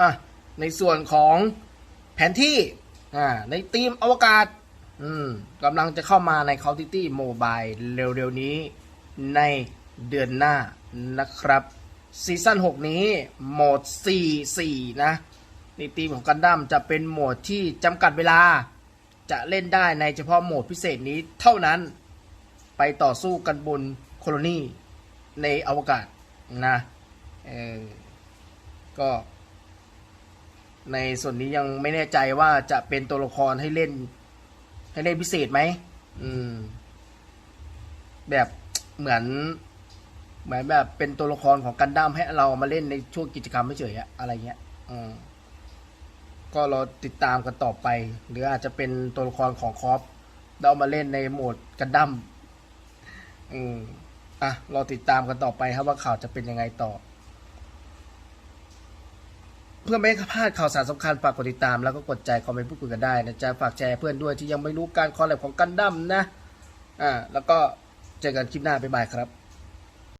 อะในส่วนของแผนที่อ่าในทีมอวกาศอืมกำลังจะเข้ามาใน Call of Duty Mobile เร็วๆนี้ในเดือนหน้านะครับซีซั่น 6 นี้โหมด 4-4 นะ ในทีมของกันดั้มจะเป็นโหมดที่จำกัดเวลา จะเล่นได้ในเฉพาะโหมดพิเศษนี้เท่านั้นไปต่อสู้กันบนโคโลนีในอวกาศนะเออก็ ในส่วนนี้ยังไม่แน่ใจว่าจะเป็นตัวละครให้เล่น ให้เล่นพิเศษไหมอืม แบบเหมือน เหมือนแบบเป็นตัวละครของกันดั้มให้เรามาเล่นในช่วงกิจกรรมไม่เฉยๆอะอะไรเงี้ยอืมก็รอติดตามกันต่อไป หรืออาจจะเป็นตัวละครของคอปเรามาเล่นในโหมดกันดั้มอืมอะรอติดตามกันต่อไปครับว่าข่าวจะเป็นยังไงต่อ พื่อไม่ให้พลาดข่าวสารสำคัญฝากกดติดตามแล้วก็กดใจคอมเมนต์พูดคุยกันได้นะจ๊ะฝากแชร์เพื่อนด้วยที่ยังไม่รู้การคอลแลบของกันดั้มนะอ่าแล้วก็เจอกันคลิปหน้าบ๊ายบายครับ